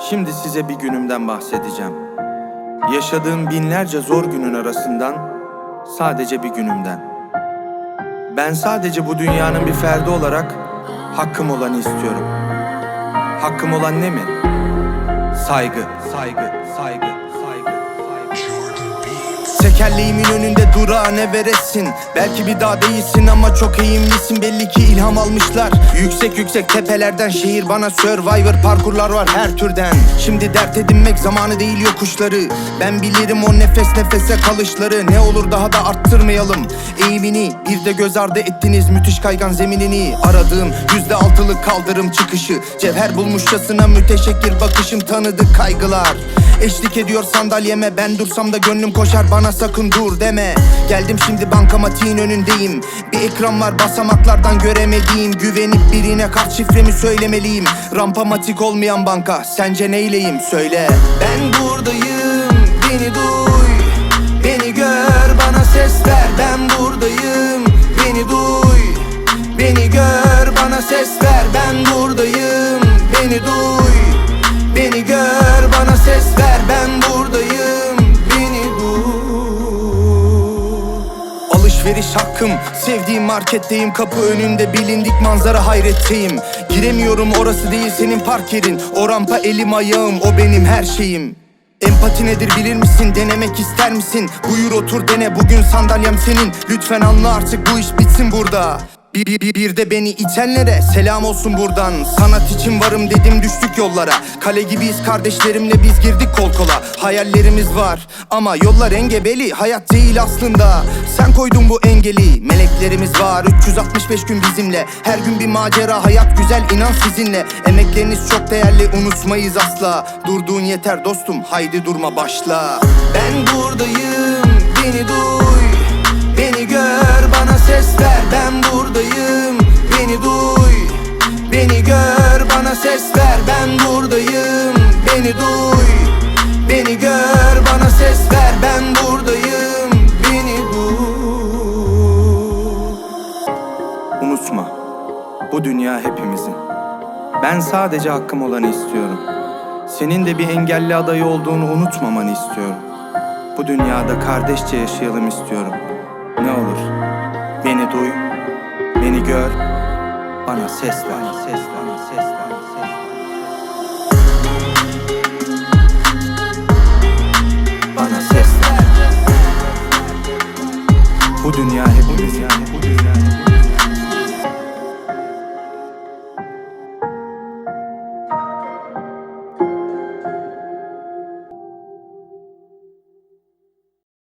Şimdi size bir günümden bahsedeceğim. Yaşadığım binlerce zor günün arasından sadece bir günümden. Ben sadece bu dünyanın bir ferdi olarak hakkım olanı istiyorum. Hakkım olan ne mi? Saygı, saygı, saygı. Tekerleğimin önünde durağın Everest'sin Belki bir dağ değilsin ama çok eğimlisin Belli ki ilham almışlar. Yüksek yüksek tepelerden şehir bana Survivor parkurlar var her türden. Şimdi dert edinmek zamanı değil yokuşları. Ben bilirim o nefes nefese kalışları. Ne olur daha da arttırmayalım. Eğimini bir de göz ardı ettiniz. Müthiş kaygan zeminini Aradığım yüzde altılık kaldırım çıkışı. Cevher bulmuşçasına müteşekkir bakışım Tanıdık kaygılar Eşlik ediyor sandalyeme. Ben dursam da gönlüm koşar. Bana sakın dur deme. Geldim şimdi bankamatiğin önündeyim. Bir ekran var basamaklardan göremediğim Güvenip birine kart şifremi söylemeliyim. Rampamatik olmayan banka sence neyleyim? Söyle. Ben buradayım beni duy. Beni gör bana ses ver. Ben buradayım Beni duy. Beni gör bana ses ver Alışveriş hakkım Sevdiğim marketteyim. Kapı önünde bilindik manzara hayretteyim. Giremiyorum orası değil senin park yerin. O rampa elim ayağım o benim her şeyim. Empati nedir bilir misin? Denemek ister misin? Buyur otur dene. Bugün sandalyem senin. Lütfen anla artık bu iş bitsin burada bir, bir, bir, bir de beni itenlere selam olsun buradan. Sanat için varım dedim düştük yollara. Kale gibiyiz kardeşlerimle biz girdik kol kola. Hayallerimiz var ama yollar engebeli Hayat değil aslında. Sen koydun bu engeli Meleklerimiz var. 365 gün bizimle. Her gün bir macera hayat güzel inan sizinle. Emekleriniz çok değerli unutmayız asla. Durduğun yeter dostum haydi durma başla. Ben buradayım beni duy Beni duy Beni gör bana ses ver. Ben buradayım Beni duy Unutma bu dünya hepimizin. Ben sadece hakkım olanı istiyorum. Senin de bir engelli adayı olduğunu unutmamanı istiyorum. Bu dünyada kardeşçe yaşayalım istiyorum. Ne olur beni duy, beni gör, bana ses ver, ses ver, ses ver, bana ses ver. Dünya hepimizin.